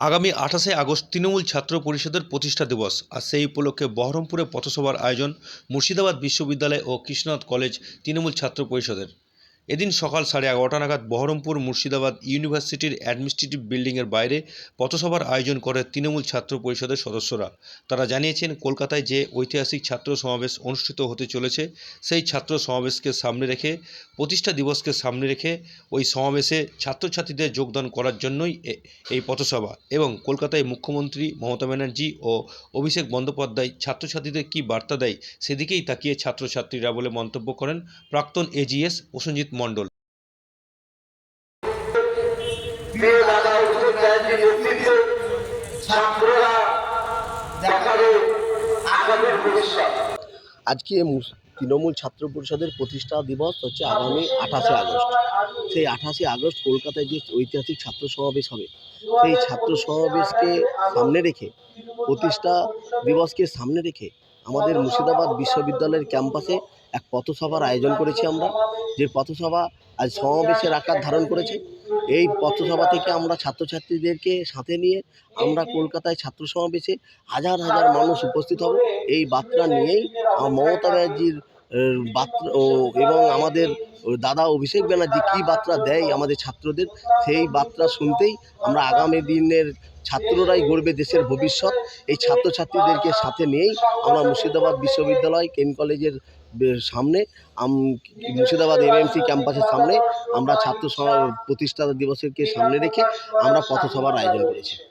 আগামী আঠাশে আগস্ট তৃণমূল ছাত্র পরিষদের প্রতিষ্ঠা দিবস আর সেই উপলক্ষে বহরমপুরে পথসভার আয়োজন মুর্শিদাবাদ বিশ্ববিদ্যালয় ও কৃষ্ণনাথ কলেজ তৃণমূল ছাত্র পরিষদের। এদিন সকাল সাড়ে এগারোটা নাগাদ বহরমপুর মুর্শিদাবাদ ইউনিভার্সিটির অ্যাডমিনিস্ট্রেটিভ বিল্ডিংয়ের বাইরে পথসভার আয়োজন করে তৃণমূল ছাত্র পরিষদের সদস্যরা। তারা জানিয়েছেন, কলকাতায় যে ঐতিহাসিক ছাত্র সমাবেশ অনুষ্ঠিত হতে চলেছে, সেই ছাত্র সমাবেশকে সামনে রেখে, প্রতিষ্ঠা দিবসকে সামনে রেখে ওই সমাবেশে ছাত্রছাত্রীদের যোগদান করার জন্যই এই পথসভা এবং কলকাতায় মুখ্যমন্ত্রী মমতা ব্যানার্জি ও অভিষেক বন্দ্যোপাধ্যায় ছাত্রছাত্রীদের কী বার্তা দেয়, সেদিকেই তাকিয়ে ছাত্রছাত্রীরা বলে মন্তব্য করেন প্রাক্তন এজিএস প্রসেনজিৎ মণ্ডল। আজকে মুস- তৃণমূল ছাত্র পরিষদের প্রতিষ্ঠা দিবস হচ্ছে আগামী আঠাশে আগস্ট। সেই আঠাশে আগস্ট কলকাতায় যে ঐতিহাসিক ছাত্র সমাবেশ হবে সেই ছাত্র সমাবেশকে সামনে রেখে প্রতিষ্ঠা দিবসকে সামনে রেখে আমাদের মুর্শিদাবাদ বিশ্ববিদ্যালয়ের ক্যাম্পাসে এক পথসভার আয়োজন করেছি আমরা। যে পথসভা আজ সমাবেশের আকার ধারণ করেছে। এই পথসভা থেকে আমরা ছাত্রছাত্রীদেরকে সাথে নিয়ে আমরা কলকাতায় ছাত্র সমাবেশে হাজার হাজার মানুষ উপস্থিত হব। এই বার্তা নিয়েই মমতা ব্যানার্জির বার্তা ও এবং আমাদের দাদা অভিষেক ব্যানার্জি কী বার্তা দেয় আমাদের ছাত্রদের, সেই বার্তা শুনতেই আমরা আগামী দিনের ছাত্ররাই গড়বে দেশের ভবিষ্যৎ। এই ছাত্রছাত্রীদেরকে সাথে নিয়েই আমরা মুর্শিদাবাদ বিশ্ববিদ্যালয়, কেন কলেজের সামনে মুর্শিদাবাদ এমএমসি ক্যাম্পাসের সামনে আমরা ছাত্র সভা- প্রতিষ্ঠা দিবসকে সামনে রেখে আমরা পথসভার আয়োজন করেছি।